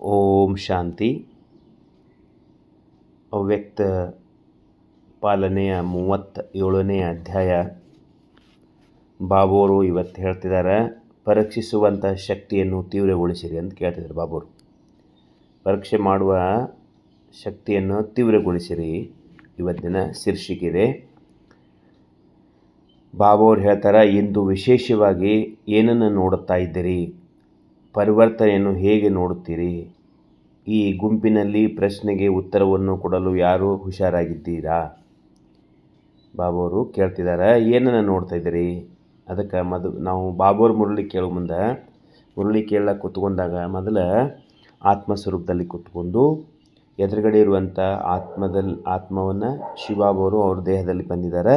ಓಂ ಶಾಂತಿ. ಅವ್ಯಕ್ತ ಪಾಲನೆಯ ಮೂವತ್ತ ಏಳನೇ ಅಧ್ಯಾಯ. ಬಾಬೋರು ಇವತ್ತು ಹೇಳ್ತಿದ್ದಾರೆ ಪರೀಕ್ಷಿಸುವಂಥ ಶಕ್ತಿಯನ್ನು ತೀವ್ರಗೊಳಿಸಿರಿ ಅಂತ ಕೇಳ್ತಿದ್ದಾರೆ ಬಾಬೋರು. ಪರೀಕ್ಷೆ ಮಾಡುವ ಶಕ್ತಿಯನ್ನು ತೀವ್ರಗೊಳಿಸಿರಿ. ಇವತ್ತಿನ ಶೀರ್ಷಿಕಿದೆ ಬಾಬೋರು ಹೇಳ್ತಾರೆ, ಇಂದು ವಿಶೇಷವಾಗಿ ಏನನ್ನು ನೋಡುತ್ತಾ ಇದ್ದೀರಿ? ಪರಿವರ್ತನೆಯನ್ನು ಹೇಗೆ ನೋಡುತ್ತೀರಿ? ಈ ಗುಂಪಿನಲ್ಲಿ ಪ್ರಶ್ನೆಗೆ ಉತ್ತರವನ್ನು ಕೊಡಲು ಯಾರು ಹುಷಾರಾಗಿದ್ದೀರಾ? ಅವರು ಕೇಳ್ತಿದ್ದಾರೆ. ಏನನ್ನು ನೋಡ್ತಾ ಇದ್ದೀರಿ? ಅದಕ್ಕೆ ಮೊದಲು ನಾವು ಬಾಬೋರ್ ಮುರಳಿ ಕೇಳೋ ಮುಂದೆ, ಮುರಳಿ ಕೇಳಕ್ಕೆ ಕೂತ್ಕೊಂಡಾಗ ಮೊದಲು ಆತ್ಮಸ್ವರೂಪದಲ್ಲಿ ಕೂತ್ಕೊಂಡು, ಎದುರುಗಡೆ ಇರುವಂಥ ಆತ್ಮದಲ್ಲಿ ಆತ್ಮವನ್ನು ಶಿವಬಾಬರು ಅವ್ರ ದೇಹದಲ್ಲಿ ಬಂದಿದ್ದಾರೆ.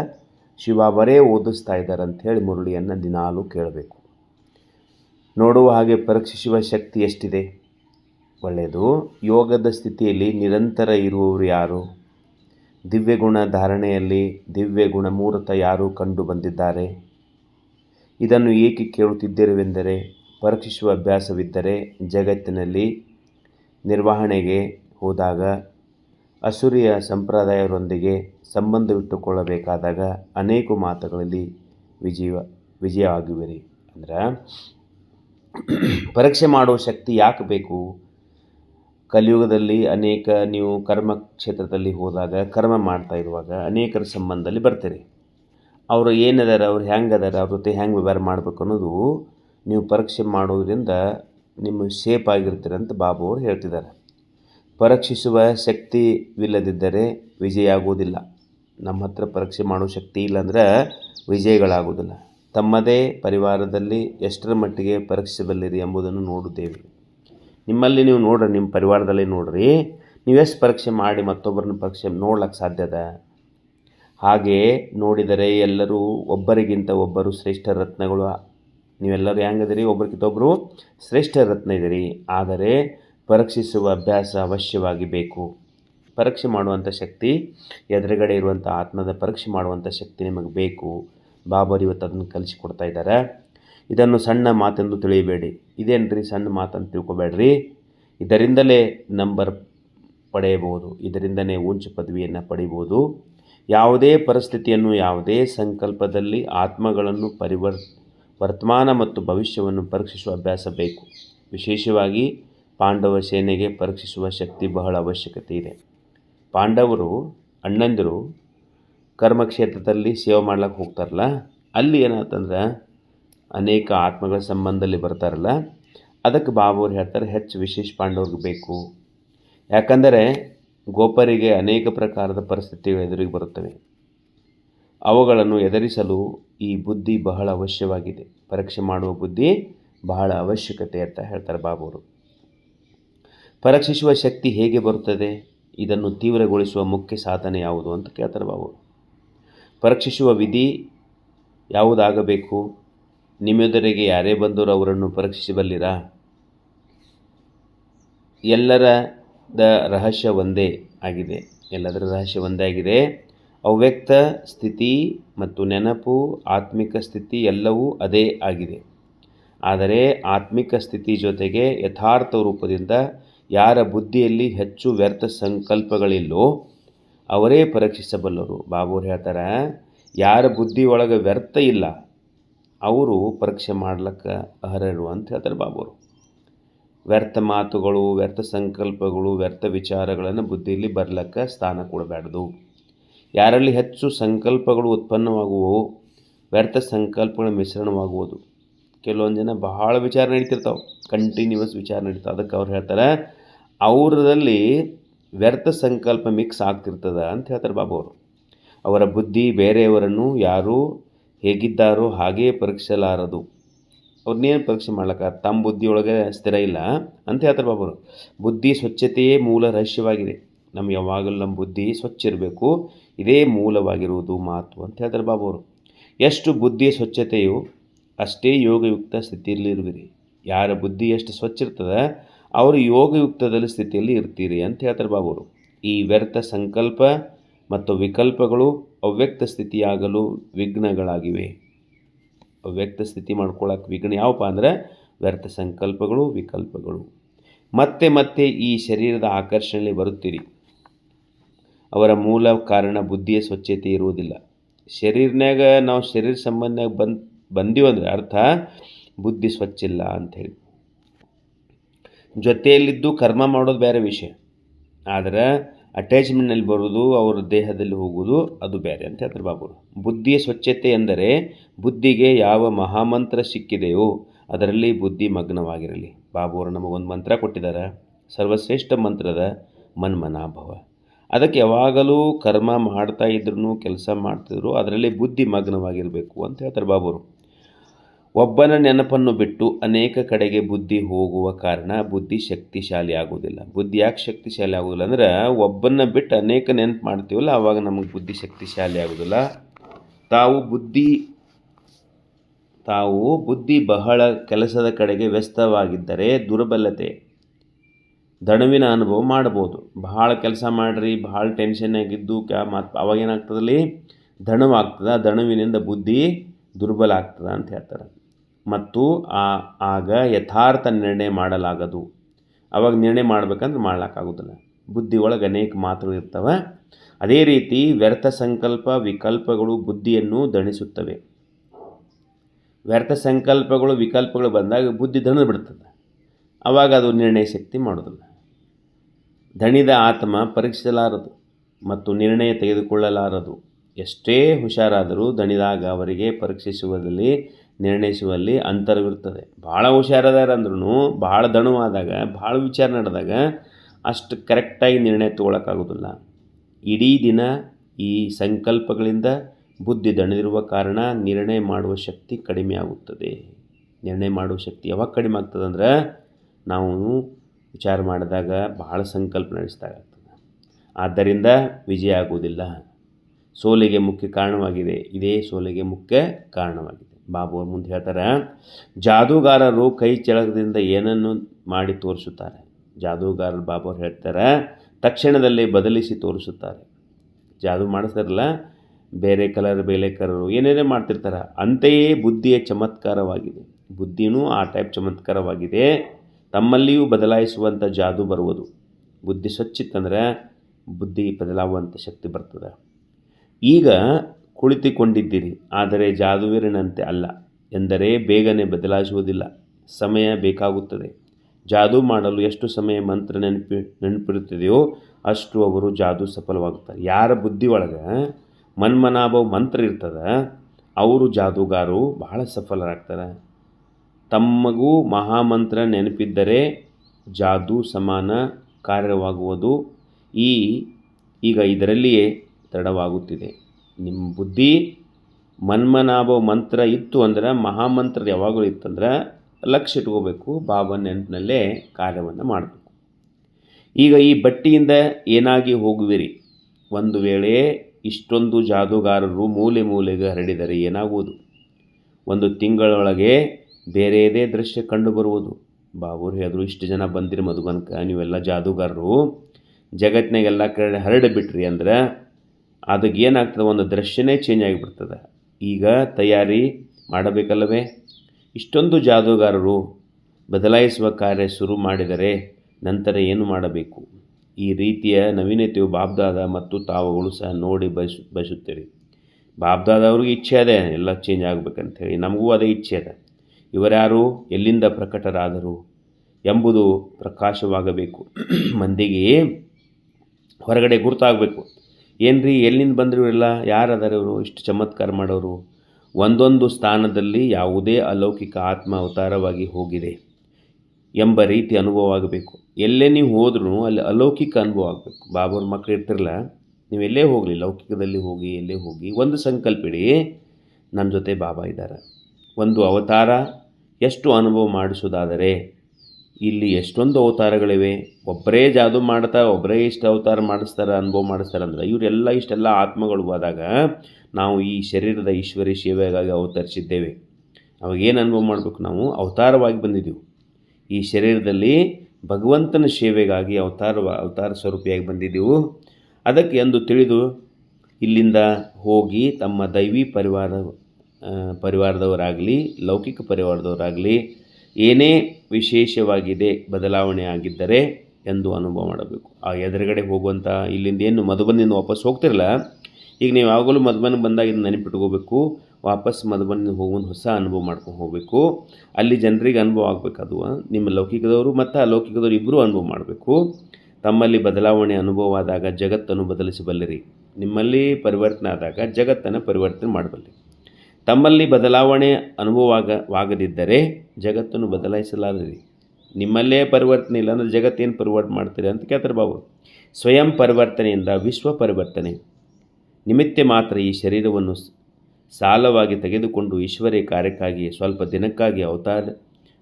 ಶಿವಬಾಬರೇ ಓದಿಸ್ತಾ ಇದ್ದಾರೆ ಅಂಥೇಳಿ ಮುರಳಿಯನ್ನು ದಿನಾಲೂ ಕೇಳಬೇಕು. ನೋಡುವ ಹಾಗೆ ಪರೀಕ್ಷಿಸುವ ಶಕ್ತಿ ಎಷ್ಟಿದೆ? ಒಳ್ಳೆಯದು. ಯೋಗದ ಸ್ಥಿತಿಯಲ್ಲಿ ನಿರಂತರ ಇರುವವರು ಯಾರು? ದಿವ್ಯಗುಣ ಧಾರಣೆಯಲ್ಲಿ ದಿವ್ಯ ಗುಣಮೂರ್ತ ಯಾರು ಕಂಡು ಬಂದಿದ್ದಾರೆ? ಇದನ್ನು ಏಕೆ ಕೇಳುತ್ತಿದ್ದೇವೆಂದರೆ, ಪರೀಕ್ಷಿಸುವ ಅಭ್ಯಾಸವಿದ್ದರೆ ಜಗತ್ತಿನಲ್ಲಿ ನಿರ್ವಹಣೆಗೆ ಹೋದಾಗ, ಅಸುರಿಯ ಸಂಪ್ರದಾಯರೊಂದಿಗೆ ಸಂಬಂಧವಿಟ್ಟುಕೊಳ್ಳಬೇಕಾದಾಗ ಅನೇಕ ಮಾತುಗಳಲ್ಲಿ ವಿಜಯ ವಿಜಯವಾಗುವಿರಿ. ಅಂದ್ರೆ ಪರೀಕ್ಷೆ ಮಾಡುವ ಶಕ್ತಿ ಯಾಕೆ ಬೇಕು? ಕಲಿಯುಗದಲ್ಲಿ ಅನೇಕ ನೀವು ಕರ್ಮ ಕ್ಷೇತ್ರದಲ್ಲಿ ಹೋದಾಗ, ಕರ್ಮ ಮಾಡ್ತಾ ಇರುವಾಗ ಅನೇಕರ ಸಂಬಂಧದಲ್ಲಿ ಬರ್ತೀರಿ. ಅವರು ಏನದಾರ, ಅವ್ರು ಹೆಂಗೆ ಅದಾರ ಅವ್ರ ಜೊತೆ ಹೆಂಗೆ ವ್ಯವಹಾರ ಮಾಡಬೇಕು ಅನ್ನೋದು ನೀವು ಪರೀಕ್ಷೆ ಮಾಡೋದರಿಂದ ನಿಮ್ಮ ಶೇಪ್ ಆಗಿರ್ತೀರ ಅಂತ ಬಾಬು ಅವರು ಹೇಳ್ತಿದ್ದಾರೆ. ಪರೀಕ್ಷಿಸುವ ಶಕ್ತಿವಿಲ್ಲದಿದ್ದರೆ ವಿಜಯ ಆಗುವುದಿಲ್ಲ. ನಮ್ಮ ಹತ್ರ ಪರೀಕ್ಷೆ ಮಾಡೋ ಶಕ್ತಿ ಇಲ್ಲಾಂದ್ರೆ ವಿಜಯಗಳಾಗುವುದಿಲ್ಲ. ತಮ್ಮದೇ ಪರಿವಾರದಲ್ಲಿ ಎಷ್ಟರ ಮಟ್ಟಿಗೆ ಪರೀಕ್ಷಿಸಬಲ್ಲಿರಿ ಎಂಬುದನ್ನು ನೋಡುತ್ತೇವೆ. ನಿಮ್ಮಲ್ಲಿ ನೀವು ನೋಡ್ರಿ, ನಿಮ್ಮ ಪರಿವಾರದಲ್ಲಿ ನೋಡ್ರಿ. ನೀವು ಎಷ್ಟು ಪರೀಕ್ಷೆ ಮಾಡಿ ಮತ್ತೊಬ್ಬರನ್ನ ಪರೀಕ್ಷೆ ನೋಡ್ಲಿಕ್ಕೆ ಸಾಧ್ಯದ ಹಾಗೆ ನೋಡಿದರೆ ಎಲ್ಲರೂ ಒಬ್ಬರಿಗಿಂತ ಒಬ್ಬರು ಶ್ರೇಷ್ಠ ರತ್ನಗಳು. ನೀವೆಲ್ಲರೂ ಹೆಂಗದಿರಿ? ಒಬ್ಬರಿಗಿಂತ ಒಬ್ಬರು ಶ್ರೇಷ್ಠ ರತ್ನ ಇದ್ದೀರಿ ಆದರೆ ಪರೀಕ್ಷಿಸುವ ಅಭ್ಯಾಸ ಅವಶ್ಯವಾಗಿ ಬೇಕು. ಪರೀಕ್ಷೆ ಮಾಡುವಂಥ ಶಕ್ತಿ, ಎದುರುಗಡೆ ಇರುವಂಥ ಆತ್ಮದ ಪರೀಕ್ಷೆ ಮಾಡುವಂಥ ಶಕ್ತಿ ನಿಮಗೆ ಬೇಕು. ಬಾಬರ್ ಇವತ್ತು ಅದನ್ನು ಕಲಿಸಿಕೊಡ್ತಾ ಇದ್ದಾರೆ. ಇದನ್ನು ಸಣ್ಣ ಮಾತೆಂದು ತಿಳಿಯಬೇಡಿ. ಇದೇನ್ರಿ ಸಣ್ಣ ಮಾತನ್ನು ತಿಳ್ಕೊಬೇಡ್ರಿ. ಇದರಿಂದಲೇ ನಂಬರ್ ಪಡೆಯಬಹುದು. ಇದರಿಂದಲೇ ಉಂಚು ಪದವಿಯನ್ನು ಪಡೆಯಬಹುದು ಯಾವುದೇ ಪರಿಸ್ಥಿತಿಯನ್ನು, ಯಾವುದೇ ಸಂಕಲ್ಪದಲ್ಲಿ ಆತ್ಮಗಳನ್ನು ಪರಿವರ್, ವರ್ತಮಾನ ಮತ್ತು ಭವಿಷ್ಯವನ್ನು ಪರೀಕ್ಷಿಸುವ ಅಭ್ಯಾಸ ಬೇಕು. ವಿಶೇಷವಾಗಿ ಪಾಂಡವ ಸೇನೆಗೆ ಪರೀಕ್ಷಿಸುವ ಶಕ್ತಿ ಬಹಳ ಅವಶ್ಯಕತೆ ಇದೆ. ಪಾಂಡವರು, ಅಣ್ಣಂದಿರು ಕರ್ಮಕ್ಷೇತ್ರದಲ್ಲಿ ಸೇವೆ ಮಾಡ್ಲಿಕ್ಕೆ ಹೋಗ್ತಾರಲ್ಲ, ಅಲ್ಲಿ ಏನಾಯ್ತಂದ್ರೆ ಅನೇಕ ಆತ್ಮಗಳ ಸಂಬಂಧದಲ್ಲಿ ಬರ್ತಾರಲ್ಲ, ಅದಕ್ಕೆ ಬಾಬುವ್ರು ಹೇಳ್ತಾರೆ, ಹೆಚ್ಚು ವಿಶೇಷ ಪಾಂಡವ್ರಿಗೆ ಬೇಕು. ಯಾಕಂದರೆ ಗೋಪರಿಗೆ ಅನೇಕ ಪ್ರಕಾರದ ಪರಿಸ್ಥಿತಿಗಳು ಎದುರಿಗೆ ಬರುತ್ತವೆ. ಅವುಗಳನ್ನು ಎದುರಿಸಲು ಈ ಬುದ್ಧಿ ಬಹಳ ಅವಶ್ಯವಾಗಿದೆ. ಪರೀಕ್ಷೆ ಮಾಡುವ ಬುದ್ಧಿ ಬಹಳ ಅವಶ್ಯಕತೆ ಅಂತ ಹೇಳ್ತಾರೆ ಬಾಬುವರು. ಪರೀಕ್ಷಿಸುವ ಶಕ್ತಿ ಹೇಗೆ ಬರುತ್ತದೆ? ಇದನ್ನು ತೀವ್ರಗೊಳಿಸುವ ಮುಖ್ಯ ಸಾಧನೆ ಯಾವುದು ಅಂತ ಕೇಳ್ತಾರೆ ಬಾಬು ಪರೀಕ್ಷಿಸುವ ವಿಧಿ ಯಾವುದಾಗಬೇಕು? ನಿಮ್ಮೆದುರಿಗೆ ಯಾರೇ ಬಂದರೂ ಅವರನ್ನು ಪರೀಕ್ಷಿಸಬಲ್ಲಿರಾ? ಎಲ್ಲರ ದ ರಹಸ್ಯ ಒಂದೇ ಆಗಿದೆ. ಎಲ್ಲದರ ರಹಸ್ಯ ಒಂದೇ ಆಗಿದೆ. ಅವ್ಯಕ್ತ ಸ್ಥಿತಿ ಮತ್ತು ನೆನಪು, ಆತ್ಮಿಕ ಸ್ಥಿತಿ ಎಲ್ಲವೂ ಅದೇ ಆಗಿದೆ. ಆದರೆ ಆತ್ಮಿಕ ಸ್ಥಿತಿ ಜೊತೆಗೆ ಯಥಾರ್ಥ ರೂಪದಿಂದ ಯಾರ ಬುದ್ಧಿಯಲ್ಲಿ ಹೆಚ್ಚು ವ್ಯರ್ಥ ಸಂಕಲ್ಪಗಳಿಲ್ಲೋ ಅವರೇ ಪರೀಕ್ಷಿಸಬಲ್ಲರು. ಬಾಬುರು ಹೇಳ್ತಾರೆ, ಯಾರ ಬುದ್ಧಿ ಒಳಗೆ ವ್ಯರ್ಥ ಇಲ್ಲ, ಅವರು ಪರೀಕ್ಷೆ ಮಾಡ್ಲಿಕ್ಕೆ ಅರ್ಹರು ಅಂತ ಹೇಳ್ತಾರೆ ಬಾಬುರು. ವ್ಯರ್ಥ ಮಾತುಗಳು, ವ್ಯರ್ಥ ಸಂಕಲ್ಪಗಳು, ವ್ಯರ್ಥ ವಿಚಾರಗಳನ್ನು ಬುದ್ಧಿಯಲ್ಲಿ ಬರ್ಲಿಕ್ಕೆ ಸ್ಥಾನ ಕೊಡಬಾರ್ದು. ಯಾರಲ್ಲಿ ಹೆಚ್ಚು ಸಂಕಲ್ಪಗಳು ಉತ್ಪನ್ನವಾಗುವವು ವ್ಯರ್ಥ ಸಂಕಲ್ಪಗಳ ಮಿಶ್ರಣವಾಗುವುದು. ಕೆಲವೊಂದು ಜನ ಬಹಳ ವಿಚಾರ ನಡೀತಿರ್ತಾವೆ ಕಂಟಿನ್ಯೂಸ್ ವಿಚಾರ ನಡೀತಾವೆ. ಅದಕ್ಕೆ ಅವ್ರು ಹೇಳ್ತಾರೆ ಅವರದಲ್ಲಿ ವ್ಯರ್ಥ ಸಂಕಲ್ಪ ಮಿಕ್ಸ್ ಆಗ್ತಿರ್ತದೆ ಅಂತ ಹೇಳ್ತಾರೆ ಬಾಬು ಅವರು ಅವರ ಬುದ್ಧಿ ಬೇರೆಯವರನ್ನು ಯಾರು ಹೇಗಿದ್ದಾರೋ ಹಾಗೇ ಪರೀಕ್ಷಿಸಲಾರದು. ಅವ್ರನ್ನೇನು ಪರೀಕ್ಷೆ ಮಾಡ್ಲಕ್ಕ? ತಮ್ಮ ಬುದ್ಧಿಯೊಳಗೆ ಸ್ಥಿರ ಇಲ್ಲ ಅಂತ ಹೇಳ್ತಾರೆ ಬಾಬರು ಬುದ್ಧಿ ಸ್ವಚ್ಛತೆಯೇ ಮೂಲ ರಹಸ್ಯವಾಗಿದೆ. ನಮ್ಮ ಯಾವಾಗಲೂ ನಮ್ಮ ಬುದ್ಧಿ ಸ್ವಚ್ಛ ಇರಬೇಕು. ಇದೇ ಮೂಲವಾಗಿರುವುದು ಮಾತು ಅಂತ ಹೇಳ್ತಾರೆ ಬಾಬವರು. ಎಷ್ಟು ಬುದ್ಧಿಯ ಸ್ವಚ್ಛತೆಯು ಅಷ್ಟೇ ಯೋಗಯುಕ್ತ ಸ್ಥಿತಿಯಲ್ಲಿರುವಿರಿ. ಯಾರ ಬುದ್ಧಿ ಎಷ್ಟು ಸ್ವಚ್ಛ ಇರ್ತದೆ ಅವರು ಯೋಗಯುಕ್ತದಲ್ಲಿ ಸ್ಥಿತಿಯಲ್ಲಿ ಇರ್ತೀರಿ ಅಂತ ಹೇಳ್ತಾರೆ ಬಾಬುರು. ಈ ವ್ಯರ್ಥ ಸಂಕಲ್ಪ ಮತ್ತು ವಿಕಲ್ಪಗಳು ಅವ್ಯಕ್ತ ಸ್ಥಿತಿಯಾಗಲು ವಿಘ್ನಗಳಾಗಿವೆ. ಅವ್ಯಕ್ತ ಸ್ಥಿತಿ ಮಾಡ್ಕೊಳ್ಳೋಕೆ ವಿಘ್ನ ಯಾವಪ್ಪ ಅಂದರೆ ವ್ಯರ್ಥ ಸಂಕಲ್ಪಗಳು, ವಿಕಲ್ಪಗಳು. ಮತ್ತೆ ಮತ್ತೆ ಈ ಶರೀರದ ಆಕರ್ಷಣೆಯಲ್ಲಿ ಬರುತ್ತೀರಿ. ಅವರ ಮೂಲ ಕಾರಣ ಬುದ್ಧಿಯ ಸ್ವಚ್ಛತೆ ಇರುವುದಿಲ್ಲ. ಶರೀರನಾಗ ನಾವು ಶರೀರ ಸಂಬಂಧ ಬಂದು ಬಂದೀವಂದ್ರೆ ಅರ್ಥ ಬುದ್ಧಿ ಸ್ವಚ್ಛ ಇಲ್ಲ ಅಂಥೇಳಿ ಜೊತೆಯಲ್ಲಿದ್ದು ಕರ್ಮ ಮಾಡೋದು ಬೇರೆ ವಿಷಯ. ಆದರೆ ಅಟ್ಯಾಚ್ಮೆಂಟ್ನಲ್ಲಿ ಬರೋದು ಅವರ ದೇಹದಲ್ಲಿ ಹೋಗೋದು ಅದು ಬೇರೆ ಅಂತ ಹೇಳ್ತಾರೆ ಬಾಬುರು. ಬುದ್ಧಿಯ ಸ್ವಚ್ಛತೆ ಎಂದರೆ ಬುದ್ಧಿಗೆ ಯಾವ ಮಹಾಮಂತ್ರ ಸಿಕ್ಕಿದೆಯೋ ಅದರಲ್ಲಿ ಬುದ್ಧಿ ಮಗ್ನವಾಗಿರಲಿ. ಬಾಬುವರು ನಮಗೊಂದು ಮಂತ್ರ ಕೊಟ್ಟಿದ್ದಾರೆ. ಸರ್ವಶ್ರೇಷ್ಠ ಮಂತ್ರದ ಮನ್ಮನಾಭವ. ಅದಕ್ಕೆ ಯಾವಾಗಲೂ ಕರ್ಮ ಮಾಡ್ತಾ ಇದ್ರು ಕೆಲಸ ಮಾಡ್ತಿದ್ರು, ಅದರಲ್ಲಿ ಬುದ್ಧಿ ಮಗ್ನವಾಗಿರಬೇಕು ಅಂತ ಹೇಳ್ತಾರೆ ಬಾಬುರು. ಒಬ್ಬನ ನೆನಪನ್ನು ಬಿಟ್ಟು ಅನೇಕ ಕಡೆಗೆ ಬುದ್ಧಿ ಹೋಗುವ ಕಾರಣ ಬುದ್ಧಿ ಶಕ್ತಿಶಾಲಿ ಆಗುವುದಿಲ್ಲ. ಬುದ್ಧಿ ಯಾಕೆ ಶಕ್ತಿಶಾಲಿ ಆಗುವುದಿಲ್ಲ ಅಂದ್ರೆ ಒಬ್ಬನ ಬಿಟ್ಟು ಅನೇಕ ನೆನಪು ಮಾಡ್ತೀವಲ್ಲ ಆವಾಗ ನಮಗೆ ಬುದ್ಧಿ ಶಕ್ತಿಶಾಲಿ ಆಗೋದಿಲ್ಲ ತಾವು ಬುದ್ಧಿ ತಾವು ಬುದ್ಧಿ ಬಹಳ ಕೆಲಸದ ಕಡೆಗೆ ವ್ಯಸ್ತವಾಗಿದ್ದರೆ ದುರ್ಬಲತೆ, ದಣವಿನ ಅನುಭವ ಮಾಡ್ಬೋದು. ಭಾಳ ಕೆಲಸ ಮಾಡಿರಿ ಟೆನ್ಷನ್ ಆಗಿದ್ದು, ಕ್ಯಾ ಮತ್ತು ಅವಾಗೇನಾಗ್ತದಲ್ಲಿ ದಣವಾಗ್ತದೆ, ದಣವಿನಿಂದ ಬುದ್ಧಿ ದುರ್ಬಲ ಆಗ್ತದೆ ಅಂತ ಹೇಳ್ತಾರೆ. ಮತ್ತು ಆ, ಆಗ ಯಥಾರ್ಥ ನಿರ್ಣಯ ಮಾಡಲಾಗದು. ಅವಾಗ ನಿರ್ಣಯ ಮಾಡ್ಬೇಕಂದ್ರೆ ಮಾಡ್ಲಿಕ್ಕಾಗೋದಿಲ್ಲ ಬುದ್ಧಿ ಒಳಗೆ ಅನೇಕ ಮಾತುಗಳು ಇರ್ತವೆ. ಅದೇ ರೀತಿ ವ್ಯರ್ಥ ಸಂಕಲ್ಪ, ವಿಕಲ್ಪಗಳು ಬುದ್ಧಿಯನ್ನು ದಣಿಸುತ್ತವೆ. ವ್ಯರ್ಥ ಸಂಕಲ್ಪಗಳು, ವಿಕಲ್ಪಗಳು ಬಂದಾಗ ಬುದ್ಧಿ ದಣಿದು ಬಿಡ್ತದೆ. ಅವಾಗ ಅದು ನಿರ್ಣಯ ಶಕ್ತಿ ಮಾಡೋದಿಲ್ಲ. ದಣಿದ ಆತ್ಮ ಪರೀಕ್ಷಿಸಲಾರದು ಮತ್ತು ನಿರ್ಣಯ ತೆಗೆದುಕೊಳ್ಳಲಾರದು. ಎಷ್ಟೇ ಹುಷಾರಾದರೂ ದಣಿದಾಗ ಅವರಿಗೆ ಪರೀಕ್ಷಿಸುವುದಲ್ಲಿ ನಿರ್ಣಯಿಸುವಲ್ಲಿ ಅಂತರವಿರ್ತದೆ ಭಾಳ ಹುಷಾರದಾರ ಅಂದ್ರೂ ಭಾಳ ದಣುವಾದಾಗ, ಭಾಳ ವಿಚಾರ ನಡೆದಾಗ ಅಷ್ಟು ಕರೆಕ್ಟಾಗಿ ನಿರ್ಣಯ ತೊಗೊಳಕ್ಕಾಗೋದಿಲ್ಲ. ಇಡೀ ದಿನ ಈ ಸಂಕಲ್ಪಗಳಿಂದ ಬುದ್ಧಿ ದಣಿದಿರುವ ಕಾರಣ ನಿರ್ಣಯ ಮಾಡುವ ಶಕ್ತಿ ಕಡಿಮೆ ಆಗುತ್ತದೆ. ನಿರ್ಣಯ ಮಾಡುವ ಶಕ್ತಿ ಯಾವಾಗ ಕಡಿಮೆ ಆಗ್ತದೆ ಅಂದ್ರೆ, ನಾವು ವಿಚಾರ ಮಾಡಿದಾಗ ಬಹಳ ಸಂಕಲ್ಪ ನಡೆಸಿದಾಗ ಆಗ್ತದೆ ಆದ್ದರಿಂದ ವಿಜಯ ಆಗುವುದಿಲ್ಲ. ಸೋಲಿಗೆ ಮುಖ್ಯ ಕಾರಣವಾಗಿದೆ. ಇದೇ ಸೋಲಿಗೆ ಮುಖ್ಯ ಕಾರಣವಾಗಿದೆ. ಬಾಬು ಮುಂದೆ ಹೇಳ್ತಾರೆ, ಜಾದೂಗಾರರು ಕೈ ಚಳಕದಿಂದ ಏನನ್ನು ಮಾಡಿ ತೋರಿಸುತ್ತಾರೆ? ಜಾದೂಗಾರರು ಬಾಬು ಅವ್ರು ಹೇಳ್ತಾರೆ, ತಕ್ಷಣದಲ್ಲಿ ಬದಲಿಸಿ ತೋರಿಸುತ್ತಾರೆ. ಜಾದೂ ಮಾಡಿಸ್ತಾರಲ್ಲ, ಬೇರೆ ಕಲರ್ ಬೇರೆ ಕಲರು ಏನೇನೇ ಮಾಡ್ತಿರ್ತಾರೆ, ಅಂತೆಯೇ ಬುದ್ಧಿಯ ಚಮತ್ಕಾರವಾಗಿದೆ. ಬುದ್ಧಿನೂ ಆ ಟೈಪ್ ಚಮತ್ಕಾರವಾಗಿದೆ. ತಮ್ಮಲ್ಲಿಯೂ ಬದಲಾಯಿಸುವಂಥ ಜಾದು ಬರುವುದು. ಬುದ್ಧಿ ಸ್ವಚ್ಛಿತ್ತಂದರೆ ಬುದ್ಧಿ ಬದಲಾಗುವಂಥ ಶಕ್ತಿ ಬರ್ತದೆ. ಈಗ ಕುಳಿತುಕೊಂಡಿದ್ದೀರಿ, ಆದರೆ ಜಾದುವಿರನಂತೆ ಅಲ್ಲ, ಎಂದರೆ ಬೇಗನೆ ಬದಲಾಯಿಸುವುದಿಲ್ಲ ಸಮಯ ಬೇಕಾಗುತ್ತದೆ. ಜಾದೂ ಮಾಡಲು ಎಷ್ಟು ಸಮಯ ಮಂತ್ರ ನೆನಪಿ, ನೆನಪಿರುತ್ತದೆಯೋ ಅಷ್ಟು ಅವರು ಜಾದೂ ಸಫಲವಾಗುತ್ತಾರೆ. ಯಾರ ಬುದ್ಧಿ ಒಳಗೆ ಮನ್ಮನಾಭವ ಮಂತ್ರ ಇರ್ತದೆ, ಅವರು ಜಾದುಗಾರು ಬಹಳ ಸಫಲರಾಗ್ತಾರೆ. ತಮ್ಮಗೂ ಮಹಾಮಂತ್ರ ನೆನಪಿದ್ದರೆ ಜಾದೂ ಸಮಾನ ಕಾರ್ಯವಾಗುವುದು ಈ, ಈಗ ಇದರಲ್ಲಿಯೇ ತಡವಾಗುತ್ತಿದೆ. ನಿಮ್ಮ ಬುದ್ಧಿ ಮನ್ಮನಾಭ ಮಂತ್ರ ಇತ್ತು ಅಂದ್ರೆ ಮಹಾಮಂತ್ರ ಯಾವಾಗಲೂ ಇತ್ತಂದ್ರೆ ಲಕ್ಷ ಇಟ್ಕೋಬೇಕು ಬಾಬನ ನೆನಪಿನಲ್ಲೇ ಕಾರ್ಯವನ್ನು ಮಾಡಬೇಕು. ಈಗ ಈ ಬಟ್ಟಿಯಿಂದ ಏನಾಗಿ ಹೋಗುವಿರಿ? ಒಂದು ವೇಳೆ ಇಷ್ಟೊಂದು ಜಾದೂಗಾರರು ಮೂಲೆ ಮೂಲೆಗೆ ಹರಡಿದರೆ ಏನಾಗುವುದು? ಒಂದು ತಿಂಗಳೊಳಗೆ ಬೇರೆಯದೇ ದೃಶ್ಯ ಕಂಡುಬರುವುದು. ಬಾಬೂರು ಹೇಳಿದ್ರು ಇಷ್ಟು ಜನ ಬಂದಿರಿ ಮಧುಬನ್ಕ, ನೀವೆಲ್ಲ ಜಾದೂಗಾರರು, ಜಗತ್ತಿನಾಗೆಲ್ಲ ಕಡೆ ಹರಡಿಬಿಟ್ರಿ ಅಂದ್ರೆ ಅದಕ್ಕೆ ಏನಾಗ್ತದೆ ಒಂದು ದೃಶ್ಯನೇ ಚೇಂಜ್ ಆಗಿಬಿಡ್ತದೆ. ಈಗ ತಯಾರಿ ಮಾಡಬೇಕಲ್ಲವೇ? ಇಷ್ಟೊಂದು ಜಾದೂಗಾರರು ಬದಲಾಯಿಸುವ ಕಾರ್ಯ ಶುರು ಮಾಡಿದರೆ ನಂತರ ಏನು ಮಾಡಬೇಕು? ಈ ರೀತಿಯ ನವೀನತೆಯು ಬಾಬ್ದಾದ ಮತ್ತು ತಾವುಗಳು ಸಹ ನೋಡಿ ಬಯಸು, ಬಯಸುತ್ತೀರಿ. ಬಾಬ್ದಾದವ್ರಿಗೆ ಇಚ್ಛೆ ಅದೇ, ಎಲ್ಲ ಚೇಂಜ್ ಆಗಬೇಕಂಥೇಳಿ ನಮಗೂ ಅದೇ ಇಚ್ಛೆ ಅದ. ಇವರ್ಯಾರು ಎಲ್ಲಿಂದ ಪ್ರಕಟರಾದರು ಎಂಬುದು ಪ್ರಕಾಶವಾಗಬೇಕು. ಮಂದಿಗೆ ಹೊರಗಡೆ ಗುರುತಾಗಬೇಕು. ಏನ್ರಿ, ಎಲ್ಲಿಂದ ಬಂದರು ಇವರೆಲ್ಲ ಯಾರು ಇವರು? ಇಷ್ಟು ಚಮತ್ಕಾರ ಮಾಡೋರು. ಒಂದೊಂದು ಸ್ಥಾನದಲ್ಲಿ ಯಾವುದೇ ಅಲೌಕಿಕ ಆತ್ಮ ಅವತಾರವಾಗಿ ಹೋಗಿದೆ ಎಂಬ ರೀತಿ ಅನುಭವ ಆಗಬೇಕು. ಎಲ್ಲೇ ನೀವು ಹೋದ್ರೂ ಅಲ್ಲಿ ಅಲೌಕಿಕ ಅನುಭವ ಆಗಬೇಕು. ಬಾಬವ್ರ ಮಕ್ಕಳು ಇರ್ತಿರಲ್ಲ ನೀವು ಎಲ್ಲೇ ಹೋಗಲಿ, ಲೌಕಿಕದಲ್ಲಿ ಹೋಗಿ, ಎಲ್ಲೇ ಹೋಗಿ, ಒಂದು ಸಂಕಲ್ಪ ಇಡಿ ನನ್ನ ಜೊತೆ ಬಾಬಾ ಇದ್ದಾರೆ ಒಂದು ಅವತಾರ, ಎಷ್ಟು ಅನುಭವ ಮಾಡಿಸೋದಾದರೆ ಇಲ್ಲಿ ಎಷ್ಟೊಂದು ಅವತಾರಗಳಿವೆ. ಒಬ್ಬರೇ ಜಾದು ಮಾಡ್ತಾ, ಒಬ್ಬರೇ ಇಷ್ಟು ಅವತಾರ ಮಾಡಿಸ್ತಾರೆ, ಅನುಭವ ಮಾಡಿಸ್ತಾರೆ ಅಂದ್ರೆ ಇವರೆಲ್ಲ ಇಷ್ಟೆಲ್ಲ ಆತ್ಮಗಳು ಹೋದಾಗ ನಾವು ಈ ಶರೀರದ ಈಶ್ವರಿ ಸೇವೆಗಾಗಿ ಅವತರಿಸಿದ್ದೇವೆ. ಅವಾಗ ಏನು ಅನುಭವ ಮಾಡಬೇಕು ನಾವು? ಅವತಾರವಾಗಿ ಬಂದಿದ್ದೀವಿ. ಈ ಶರೀರದಲ್ಲಿ ಭಗವಂತನ ಸೇವೆಗಾಗಿ ಅವತಾರ ಅವತಾರ ಸ್ವರೂಪಿಯಾಗಿ ಬಂದಿದ್ದೆವು. ಅದಕ್ಕೆ ಎಂದು ತಿಳಿದು ಇಲ್ಲಿಂದ ಹೋಗಿ ತಮ್ಮ ದೈವಿ ಪರಿವಾರ ಪರಿವಾರದವರಾಗಲಿ, ಲೌಕಿಕ ಪರಿವಾರದವರಾಗಲಿ ಏನೇ ವಿಶೇಷವಾಗಿದೆ, ಬದಲಾವಣೆ ಆಗಿದ್ದರೆ ಎಂದು ಅನುಭವ ಮಾಡಬೇಕು. ಆ ಎದುರುಗಡೆ ಹೋಗುವಂಥ ಇಲ್ಲಿಂದ ಏನು ಮಧುಬನಿಂದ ವಾಪಸ್ ಹೋಗ್ತಿರಲ್ಲ, ಈಗ ನೀವು ಯಾವಾಗಲೂ ಮಧುಬನಿಗೆ ಬಂದಾಗ ಇದನ್ನು ನೆನಪಿಟ್ಕೋಬೇಕು, ವಾಪಸ್ ಮಧುಬನಿಂದ ಹೋಗುವಂಥ ಹೊಸ ಅನುಭವ ಮಾಡ್ಕೊಂಡು ಹೋಗಬೇಕು. ಅಲ್ಲಿ ಜನರಿಗೆ ಅನುಭವ ಆಗಬೇಕದು ನಿಮ್ಮ ಲೌಕಿಕದವರು ಮತ್ತು ಅಲೌಕಿಕದವರು ಇಬ್ಬರೂ ಅನುಭವ ಮಾಡಬೇಕು. ತಮ್ಮಲ್ಲಿ ಬದಲಾವಣೆ ಅನುಭವ ಆದಾಗ ಜಗತ್ತನ್ನು ಬದಲಿಸಬಲ್ಲಿರಿ. ನಿಮ್ಮಲ್ಲಿ ಪರಿವರ್ತನೆ ಆದಾಗ ಜಗತ್ತನ್ನು ಪರಿವರ್ತನೆ ಮಾಡಬಲ್ಲಿ ತಮ್ಮಲ್ಲಿ ಬದಲಾವಣೆ ಅನುಭವವಾಗದಿದ್ದರೆ ಜಗತ್ತನ್ನು ಬದಲಾಯಿಸಲಾರಿರಿ. ನಿಮ್ಮಲ್ಲೇ ಪರಿವರ್ತನೆ ಇಲ್ಲ ಅಂದರೆ ಜಗತ್ತೇನು ಪರಿವರ್ಟ್ ಮಾಡ್ತೀರಿ ಅಂತ ಕೇಳ್ತಾರೆ ಬಾಬು. ಸ್ವಯಂ ಪರಿವರ್ತನೆಯಿಂದ ವಿಶ್ವ ಪರಿವರ್ತನೆ. ನಿಮಿತ್ತ ಮಾತ್ರ ಈ ಶರೀರವನ್ನು ಸಾಲವಾಗಿ ತೆಗೆದುಕೊಂಡು ಈಶ್ವರೇ ಕಾರ್ಯಕ್ಕಾಗಿ ಸ್ವಲ್ಪ ದಿನಕ್ಕಾಗಿ ಅವತಾರ,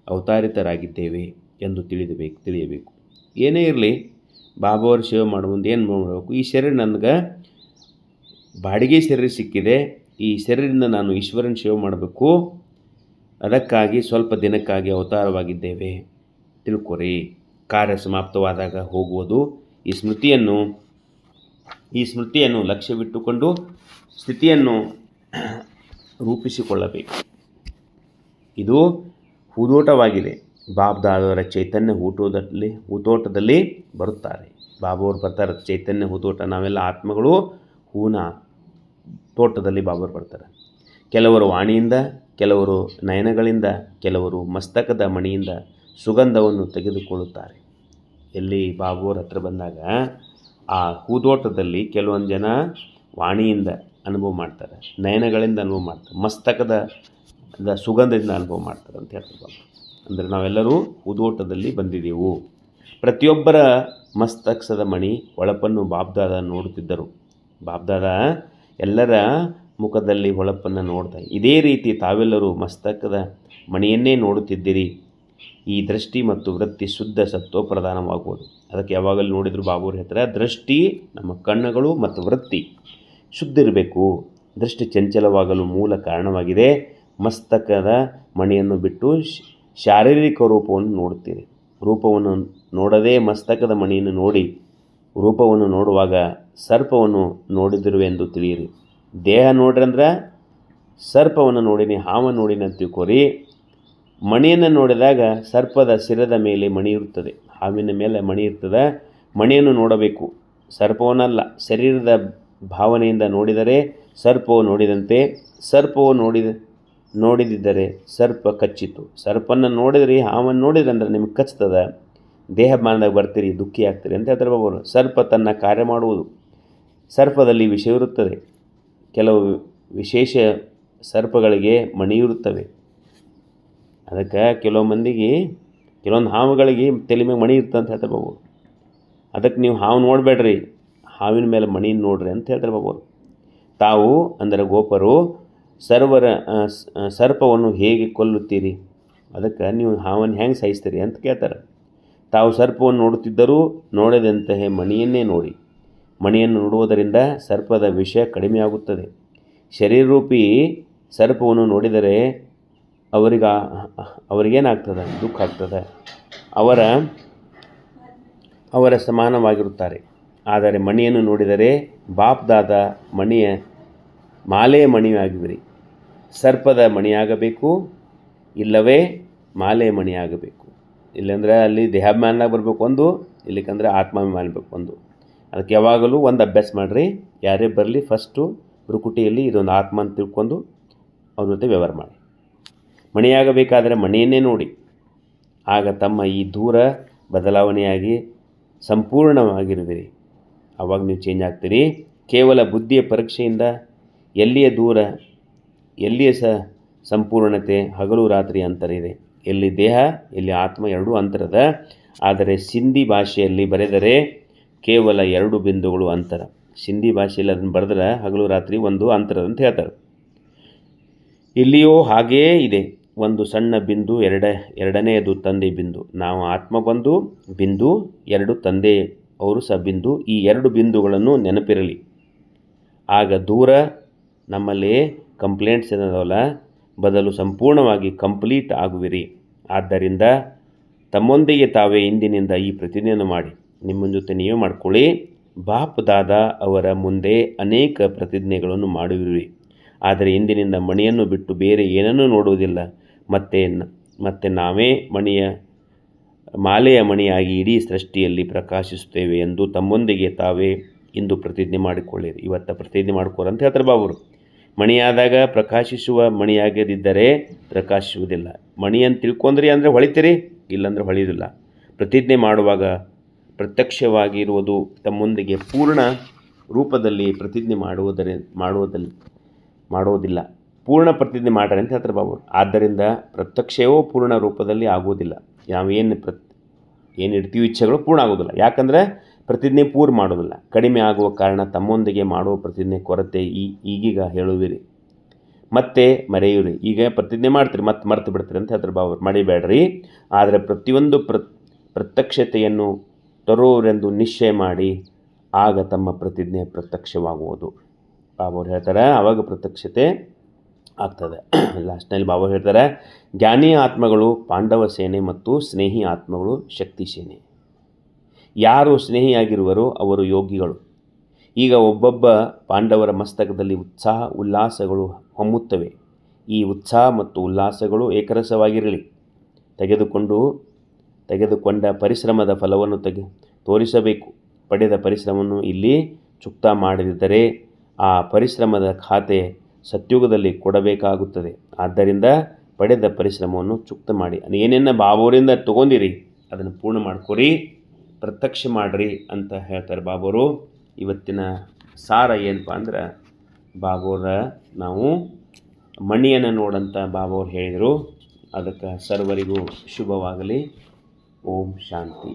ಅವತಾರಿತರಾಗಿದ್ದೇವೆ ಎಂದು ತಿಳಿದಬೇಕು, ತಿಳಿಯಬೇಕು. ಏನೇ ಇರಲಿ ಬಾಬಾವ್ರ ಸೇವೆ ಮಾಡೋ ಮುಂದೆ ಏನು ಮಾಡಬೇಕು? ಈ ಶರೀರ ನನಗೆ ಬಾಡಿಗೆ ಶರೀರ ಸಿಕ್ಕಿದೆ. ಈ ಶರೀರದಿಂದ ನಾನು ಈಶ್ವರನ ಸೇವೆ ಮಾಡಬೇಕು. ಅದಕ್ಕಾಗಿ ಸ್ವಲ್ಪ ದಿನಕ್ಕಾಗಿ ಅವತಾರವಾಗಿದ್ದೇವೆ. ತಿಳ್ಕೊರಿ. ಕಾರ್ಯ ಸಮಾಪ್ತವಾದಾಗ ಹೋಗುವುದು ಈ ಸ್ಮೃತಿಯನ್ನು ಈ ಸ್ಮೃತಿಯನ್ನು ಲಕ್ಷ್ಯವಿಟ್ಟುಕೊಂಡು ಸ್ಥಿತಿಯನ್ನು ರೂಪಿಸಿಕೊಳ್ಳಬೇಕು. ಇದು ಹೂದೋಟವಾಗಿದೆ. ಬಾಬ್ದಾದವರ ಚೈತನ್ಯ ಹೂಟೋದಲ್ಲಿ ಹೂತೋಟದಲ್ಲಿ ಬರುತ್ತಾರೆ. ಬಾಬಾವ್ರು ಬರ್ತಾರೆ. ಚೈತನ್ಯ ಹೂತೋಟ, ನಾವೆಲ್ಲ ಆತ್ಮಗಳು, ಹೂನ ತೋಟದಲ್ಲಿ ಬಾಬಾವ್ರು ಬರ್ತಾರೆ. ಕೆಲವರು ವಾಣಿಯಿಂದ ಕೆಲವರು ನಯನಗಳಿಂದ, ಕೆಲವರು ಮಸ್ತಕದ ಮಣಿಯಿಂದ ಸುಗಂಧವನ್ನು ತೆಗೆದುಕೊಳ್ಳುತ್ತಾರೆ. ಎಲ್ಲಿ ಬಾಬುವ್ರ ಹತ್ರ ಬಂದಾಗ ಆ ಹೂದೋಟದಲ್ಲಿ ಕೆಲವೊಂದು ಜನ ವಾಣಿಯಿಂದ ಅನುಭವ ಮಾಡ್ತಾರೆ, ನಯನಗಳಿಂದ ಅನುಭವ ಮಾಡ್ತಾರೆ, ಮಸ್ತಕದ ಸುಗಂಧದಿಂದ ಅನುಭವ ಮಾಡ್ತಾರೆ ಅಂತ ಹೇಳ್ತಾರೆ ಬಾಬು ಅಂದರೆ ನಾವೆಲ್ಲರೂ ಹೂದೋಟದಲ್ಲಿ ಬಂದಿದ್ದೆವು ಪ್ರತಿಯೊಬ್ಬರ ಮಸ್ತಕದ ಮಣಿ, ಹೊಳಪನ್ನು ಬಾಬ್ದಾದ ನೋಡುತ್ತಿದ್ದರು. ಬಾಬ್ದಾದ ಎಲ್ಲರ ಮುಖದಲ್ಲಿ ಹೊಳಪನ್ನು ನೋಡ್ತಾ, ಇದೇ ರೀತಿ ತಾವೆಲ್ಲರೂ ಮಸ್ತಕದ ಮಣಿಯನ್ನೇ ನೋಡುತ್ತಿದ್ದೀರಿ. ಈ ದೃಷ್ಟಿ ಮತ್ತು ವೃತ್ತಿ ಶುದ್ಧ ಸತ್ವ ಪ್ರಧಾನವಾಗುವುದು. ಅದಕ್ಕೆ ಯಾವಾಗಲೂ ನೋಡಿದ್ರು ಬಾಬೂರು ಹೇಳ್ತಾರೆ, ದೃಷ್ಟಿ ನಮ್ಮ ಕಣ್ಣುಗಳು ಮತ್ತು ವೃತ್ತಿ. ಶುದ್ಧ ಇರಬೇಕು. ದೃಷ್ಟಿ ಚಂಚಲವಾಗಲು ಮೂಲ ಕಾರಣವಾಗಿದೆ. ಮಸ್ತಕದ ಮಣಿಯನ್ನು ಬಿಟ್ಟು ಶಾರೀರಿಕ ರೂಪವನ್ನು ನೋಡುತ್ತೀರಿ. ರೂಪವನ್ನು ನೋಡದೇ ಮಸ್ತಕದ ಮಣಿಯನ್ನು ನೋಡಿ, ರೂಪವನ್ನು ನೋಡುವಾಗ ಸರ್ಪವನ್ನು ನೋಡಿದಿರುವೆಂದು ತಿಳಿಯಿರಿ. ದೇಹ ನೋಡ್ರಿ ಅಂದ್ರೆ ಸರ್ಪವನ್ನು ನೋಡಿನಿ ಹಾವ ನೋಡಿನಿ ಅಂತ ತಿಳ್ಕೊರಿ. ಮಣಿಯನ್ನು ನೋಡಿದಾಗ ಸರ್ಪದ ಶಿರದ ಮೇಲೆ ಮಣಿ ಇರುತ್ತದೆ. ಹಾವಿನ ಮೇಲೆ ಮಣಿ ಇರ್ತದೆ. ಮಣಿಯನ್ನು ನೋಡಬೇಕು. ಸರ್ಪವನ್ನಲ್ಲ, ಶರೀರದ ಭಾವನೆಯಿಂದ ನೋಡಿದರೆ ಸರ್ಪವು ನೋಡಿದಂತೆ. ಸರ್ಪವು ನೋಡಿದ, ನೋಡಿದಿದ್ದರೆ ಸರ್ಪ ಕಚ್ಚಿತು ಸರ್ಪನ್ನು ನೋಡಿದರೆ, ಹಾವನ್ನು ನೋಡಿದ್ರಂದ್ರೆ ನಿಮ್ಗೆ ಕಚ್ತದ. ದೇಹ ಬಾಂಧವ ಬರ್ತೀರಿ, ದುಃಖಿ ಆಗ್ತೀರಿ ಅಂತ ಹೇಳ್ತಾರೆ ಬಾಬು ಸರ್ಪ ತನ್ನ ಕಾರ್ಯ ಮಾಡುವುದು. ಸರ್ಪದಲ್ಲಿ ವಿಷವಿರುತ್ತದೆ ಕೆಲವು ವಿಶೇಷ ಸರ್ಪಗಳಿಗೆ ಮಣಿಯಿರುತ್ತವೆ ಅದಕ್ಕೆ ಕೆಲವು ಮಂದಿಗೆ, ಕೆಲವೊಂದು ಹಾವುಗಳಿಗೆ ತಲೆ ಮೇಲೆ ಮಣಿ ಅಂತ ಹೇಳ್ತಾರೆ ಬಾಬು. ಅದಕ್ಕೆ ನೀವು ಹಾವು ನೋಡಬೇಡ್ರಿ, ಹಾವಿನ ಮೇಲೆ ಮಣಿ ನೋಡ್ರಿ ಅಂತ ಹೇಳ್ತಾರೆ ಬಾಬು. ತಾವು ಅಂದರೆ ಗೋಪರು, ಸರ್ವರ ಸರ್ಪವನ್ನು ಹೇಗೆ ಕೊಲ್ಲುತ್ತೀರಿ? ಅದಕ್ಕೆ ನೀವು ಹಾವನ್ನು ಹೆಂಗೆ ಸಾಯಿಸ್ತೀರಿ ಅಂತ ಕೇಳ್ತಾರೆ. ತಾವು ಸರ್ಪವನ್ನು ನೋಡುತ್ತಿದ್ದರೂ ನೋಡದಂತಹ ಮಣಿಯನ್ನೇ ನೋಡಿ. ಮಣಿಯನ್ನು ನೋಡುವುದರಿಂದ ಸರ್ಪದ ವಿಷ ಕಡಿಮೆಯಾಗುತ್ತದೆ. ಶರೀರರೂಪಿ ಸರ್ಪವನ್ನು ನೋಡಿದರೆ ಅವರಿಗ, ಅವರಿಗೇನಾಗ್ತದೆ? ದುಃಖ ಆಗ್ತದೆ ಅವರ ಅವರ ಸಮಾನವಾಗಿರುತ್ತಾರೆ. ಆದರೆ ಮಣಿಯನ್ನು ನೋಡಿದರೆ ಬಾಪ್ದಾದ ಮಣಿಯ ಮಾಲೆ ಮಣಿಯಾಗಿವಿರಿ. ಸರ್ಪದ ಮಣಿಯಾಗಬೇಕು, ಇಲ್ಲವೇ ಮಾಲೆ ಮಣಿಯಾಗಬೇಕು. ಇಲ್ಲಾಂದರೆ ಅಲ್ಲಿ ದೇಹಾಭಿಮಾನ ಬರಬೇಕು ಒಂದು, ಇಲ್ಲಿಕಂದ್ರೆ ಆತ್ಮಾಭಿಮಾನ ಬೇಕು ಒಂದು. ಅದಕ್ಕೆ ಯಾವಾಗಲೂ ಒಂದು ಅಭ್ಯಾಸ ಮಾಡಿರಿ. ಯಾರೇ ಬರಲಿ ಫಸ್ಟು ಭ್ರುಕುಟಿಯಲ್ಲಿ ಇದೊಂದು ಆತ್ಮ ಅಂತ ತಿಳ್ಕೊಂಡು ಅವ್ರ ಜೊತೆ ವ್ಯವಹಾರ ಮಾಡಿ. ಮಣಿಯಾಗಬೇಕಾದರೆ ಮಣಿಯನ್ನೇ ನೋಡಿ. ಆಗ ತಮ್ಮ ಈ ದೂರ ಬದಲಾವಣೆಯಾಗಿ ಸಂಪೂರ್ಣವಾಗಿರುವಿರಿ. ಆವಾಗ ನೀವು ಚೇಂಜ್ ಆಗ್ತೀರಿ. ಕೇವಲ ಬುದ್ಧಿಯ ಪರೀಕ್ಷೆಯಿಂದ ಎಲ್ಲಿಯ ದೂರ, ಎಲ್ಲಿಯ ಸ ಸಂಪೂರ್ಣತೆ ಹಗಲು ರಾತ್ರಿ ಅಂತರ ಇದೆ. ಎಲ್ಲಿ ದೇಹ, ಎಲ್ಲಿ ಆತ್ಮ ಎರಡೂ ಅಂತರದ. ಆದರೆ ಸಿಂಧಿ ಭಾಷೆಯಲ್ಲಿ ಬರೆದರೆ ಕೇವಲ ಎರಡು ಬಿಂದುಗಳು ಅಂತರ. ಸಿಂಧಿ ಭಾಷೆಯಲ್ಲಿ ಅದನ್ನು ಬರೆದ್ರೆ ಹಗಲು ರಾತ್ರಿ ಒಂದು ಅಂತರ ಅಂತ ಹೇಳ್ತಾರೆ. ಇಲ್ಲಿಯೂ ಹಾಗೇ ಇದೆ. ಒಂದು ಸಣ್ಣ ಬಿಂದು, ಎರಡ, ಎರಡನೆಯದು ತಂದೆ ಬಿಂದು. ನಾವು ಆತ್ಮ ಬಂದು, ಬಿಂದು, ಎರಡು ತಂದೆ, ಅವರು ಸಹ ಬಿಂದು. ಈ ಎರಡು ಬಿಂದುಗಳನ್ನು ನೆನಪಿರಲಿ. ಆಗ ದೂರ ನಮ್ಮಲ್ಲಿ ಕಂಪ್ಲೇಂಟ್ಸ್ ಏನದವಲ್ಲ ಬದಲು ಸಂಪೂರ್ಣವಾಗಿ ಕಂಪ್ಲೀಟ್ ಆಗುವಿರಿ. ಆದ್ದರಿಂದ ತಮ್ಮೊಂದಿಗೆ ತಾವೇ ಇಂದಿನಿಂದ ಈ ಪ್ರತಿಜ್ಞೆಯನ್ನು ಮಾಡಿ. ನಿಮ್ಮ ಜೊತೆ ನೀವೇ ಮಾಡ್ಕೊಳ್ಳಿ. ಬಾಪ್ ದಾದಾ ಅವರ ಮುಂದೆ ಅನೇಕ ಪ್ರತಿಜ್ಞೆಗಳನ್ನು ಮಾಡುವಿರಿ. ಆದರೆ ಇಂದಿನಿಂದ ಮಣಿಯನ್ನು ಬಿಟ್ಟು ಬೇರೆ ಏನನ್ನೂ ನೋಡುವುದಿಲ್ಲ. ಮತ್ತೆ ಮತ್ತೆ ನಾವೇ ಮಣಿಯ, ಮಾಲೆಯ ಮಣಿಯಾಗಿ ಇಡೀ ಸೃಷ್ಟಿಯಲ್ಲಿ ಪ್ರಕಾಶಿಸುತ್ತೇವೆ ಎಂದು ತಮ್ಮೊಂದಿಗೆ ತಾವೇ ಇಂದು ಪ್ರತಿಜ್ಞೆ ಮಾಡಿಕೊಳ್ಳಿರಿ. ಇವತ್ತು ಪ್ರತಿಜ್ಞೆ ಮಾಡಿಕೊಳ್ಳಿ ಅಂತ ಹೇಳ್ತಾರೆ ಬಾಬರು. ಮಣಿಯಾದಾಗ ಪ್ರಕಾಶಿಸುವ ಮಣಿಯಾಗದಿದ್ದರೆ ಪ್ರಕಾಶಿಸುವುದಿಲ್ಲ. ಮಣಿಯನ್ನು ತಿಳ್ಕೊಂಡ್ರಿ ಅಂದರೆ ಹೊಳಿತೀರಿ, ಇಲ್ಲಾಂದ್ರೆ ಹೊಳಿಯುವುದಿಲ್ಲ. ಪ್ರತಿಜ್ಞೆ ಮಾಡುವಾಗ ಪ್ರತ್ಯಕ್ಷವಾಗಿ ಇರುವುದು ತಮ್ಮೊಂದಿಗೆ ಪೂರ್ಣ ರೂಪದಲ್ಲಿ ಪ್ರತಿಜ್ಞೆ ಮಾಡುವುದರಿ ಮಾಡುವುದಲ್ಲಿ ಮಾಡುವುದಿಲ್ಲ. ಪೂರ್ಣ ಪ್ರತಿಜ್ಞೆ ಮಾಡ್ರಿ ಅಂತ ಹೇಳ್ತಾರೆ ಬಾಬು. ಆದ್ದರಿಂದ ಪ್ರತ್ಯಕ್ಷವೋ ಪೂರ್ಣ ರೂಪದಲ್ಲಿ ಆಗುವುದಿಲ್ಲ. ನಾವೇನು ಪ್ರ ಏನು ಇಡ್ತೀವಿ ಇಚ್ಛೆಗಳು ಪೂರ್ಣ ಆಗೋದಿಲ್ಲ ಯಾಕಂದರೆ ಪ್ರತಿಜ್ಞೆ ಪೂರ್ಣ ಮಾಡೋದಿಲ್ಲ ಕಡಿಮೆ ಆಗುವ ಕಾರಣ ತಮ್ಮೊಂದಿಗೆ ಮಾಡುವ ಪ್ರತಿಜ್ಞೆ ಕೊರತೆ ಈ, ಈಗೀಗ ಹೇಳುವಿರಿ. ಮತ್ತೆ ಮರೆಯುವಿರಿ. ಈಗ ಪ್ರತಿಜ್ಞೆ ಮಾಡ್ತೀರಿ ಮತ್ತೆ ಮರೆತು ಬಿಡ್ತೀರಿ ಅಂತ ಹೇಳ್ತಾರೆ ಬಾಬು. ಮಡಿಬೇಡ್ರಿ ಆದರೆ ಪ್ರತಿಯೊಂದು ಪ್ರ, ಪ್ರತ್ಯಕ್ಷತೆಯನ್ನು ತರುವರೆಂದು ನಿಶ್ಚಯ ಮಾಡಿ ಆಗ ತಮ್ಮ ಪ್ರತಿಜ್ಞೆ ಪ್ರತ್ಯಕ್ಷವಾಗುವುದು. ಬಾಬು ಹೇಳ್ತಾರೆ ಆವಾಗ ಪ್ರತ್ಯಕ್ಷತೆ ಆಗ್ತದೆ. ಲಾಸ್ಟ್ನಲ್ಲಿ ಬಾಬಾ ಹೇಳ್ತಾರೆ, ಜ್ಞಾನಿ ಆತ್ಮಗಳು ಪಾಂಡವ ಸೇನೆ ಮತ್ತು ಸ್ನೇಹಿ ಆತ್ಮಗಳು ಶಕ್ತಿ ಸೇನೆ. ಯಾರು ಸ್ನೇಹಿಯಾಗಿರುವರೋ ಅವರು ಯೋಗಿಗಳು. ಈಗ ಒಬ್ಬೊಬ್ಬ ಪಾಂಡವರ ಮಸ್ತಕದಲ್ಲಿ ಉತ್ಸಾಹ, ಉಲ್ಲಾಸಗಳು ಹೊಮ್ಮುತ್ತವೆ. ಈ ಉತ್ಸಾಹ ಮತ್ತು ಉಲ್ಲಾಸಗಳು ಏಕರಸವಾಗಿರಲಿ. ತೆಗೆದುಕೊಂಡು ತೆಗೆದುಕೊಂಡ ಪರಿಶ್ರಮದ ಫಲವನ್ನು ತೆಗೆ, ತೋರಿಸಬೇಕು. ಪಡೆದ ಪರಿಶ್ರಮವನ್ನು ಇಲ್ಲಿ ಚುಕ್ತ ಮಾಡದಿದ್ದರೆ ಆ ಪರಿಶ್ರಮದ ಖಾತೆ ಸತ್ಯುಗದಲ್ಲಿ ಕೊಡಬೇಕಾಗುತ್ತದೆ. ಆದ್ದರಿಂದ ಪಡೆದ ಪರಿಶ್ರಮವನ್ನು ಚುಕ್ತ ಮಾಡಿ. ಏನೇನ ಬಾಬೋರಿಂದ ತಗೊಂಡಿರಿ, ಅದನ್ನು ಪೂರ್ಣ ಮಾಡ್ಕೊರಿ, ಪ್ರತ್ಯಕ್ಷ ಮಾಡಿರಿ ಅಂತ ಹೇಳ್ತಾರೆ ಬಾಬೋರು. ಇವತ್ತಿನ ಸಾರ ಏನಪ್ಪ ಅಂದ್ರೆ, ಬಾಬೋರ ನಾವು ಮಣಿಯನ್ನು ನೋಡಂತ ಬಾಬೋರು ಹೇಳಿದರು. ಅದಕ್ಕೆ ಸರ್ವರಿಗೂ ಶುಭವಾಗಲಿ. ಓಂ ಶಾಂತಿ